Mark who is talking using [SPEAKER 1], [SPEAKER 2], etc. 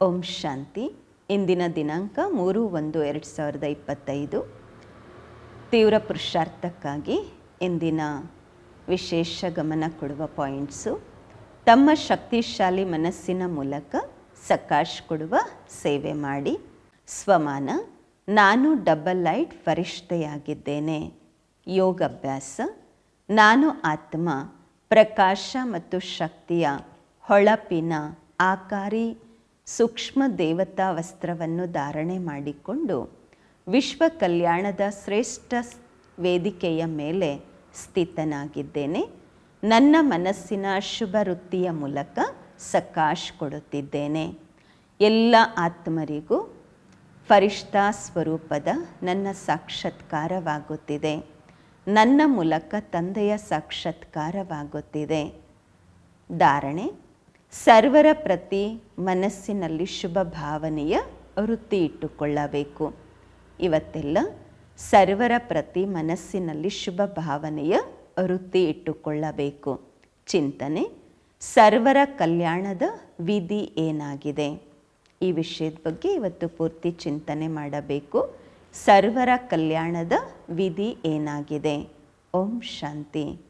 [SPEAKER 1] ಓಂ ಶಾಂತಿ. ಇಂದಿನ ದಿನಾಂಕ ಮೂರು ಒಂದು ಎರಡು ಸಾವಿರದ ಇಪ್ಪತ್ತೈದು. ತೀವ್ರ ಪುರುಷಾರ್ಥಕ್ಕಾಗಿ ಇಂದಿನ ವಿಶೇಷ ಗಮನ ಕೊಡುವ ಪಾಯಿಂಟ್ಸು, ತಮ್ಮ ಶಕ್ತಿಶಾಲಿ ಮನಸ್ಸಿನ ಮೂಲಕ ಸಕಾಶ್ ಕೊಡುವ ಸೇವೆ ಮಾಡಿ. ಸ್ವಮಾನ, ನಾನು ಡಬಲ್ ಲೈಟ್ ಫರಿಷ್ಠೆಯಾಗಿದ್ದೇನೆ ಯೋಗಾಭ್ಯಾಸ, ನಾನು ಆತ್ಮ, ಪ್ರಕಾಶ ಮತ್ತು ಶಕ್ತಿಯ ಹೊಳಪಿನ ಆಕಾರಿ ಸೂಕ್ಷ್ಮ ದೇವತಾ ವಸ್ತ್ರವನ್ನು ಧಾರಣೆ ಮಾಡಿಕೊಂಡು ವಿಶ್ವ ಕಲ್ಯಾಣದ ಶ್ರೇಷ್ಠ ವೇದಿಕೆಯ ಮೇಲೆ ಸ್ಥಿತನಾಗಿದ್ದೇನೆ. ನನ್ನ ಮನಸ್ಸಿನ ಶುಭ ವೃತ್ತಿಯ ಮೂಲಕ ಸಕಾಶ್ ಕೊಡುತ್ತಿದ್ದೇನೆ. ಎಲ್ಲ ಆತ್ಮರಿಗೂ ಫರಿಷ್ಠಾ ಸ್ವರೂಪದ ನನ್ನ ಸಾಕ್ಷಾತ್ಕಾರವಾಗುತ್ತಿದೆ. ನನ್ನ ಮೂಲಕ ತಂದೆಯ ಸಾಕ್ಷಾತ್ಕಾರವಾಗುತ್ತಿದೆ. ಧಾರಣೆ ಸರ್ವರ ಪ್ರತಿ ಮನಸ್ಸಿನಲ್ಲಿ ಶುಭ ಭಾವನೆಯ ವೃತ್ತಿ ಇಟ್ಟುಕೊಳ್ಳಬೇಕು. ಇವತ್ತೆಲ್ಲ ಸರ್ವರ ಪ್ರತಿ ಮನಸ್ಸಿನಲ್ಲಿ ಶುಭ ಭಾವನೆಯ ವೃತ್ತಿ ಇಟ್ಟುಕೊಳ್ಳಬೇಕು. ಚಿಂತನೆ ಸರ್ವರ ಕಲ್ಯಾಣದ ವಿಧಿ ಏನಾಗಿದೆ? ಈ ವಿಷಯದ ಬಗ್ಗೆ ಇವತ್ತು ಪೂರ್ತಿ ಚಿಂತನೆ ಮಾಡಬೇಕು. ಸರ್ವರ ಕಲ್ಯಾಣದ ವಿಧಿ ಏನಾಗಿದೆ? ಓಂ ಶಾಂತಿ.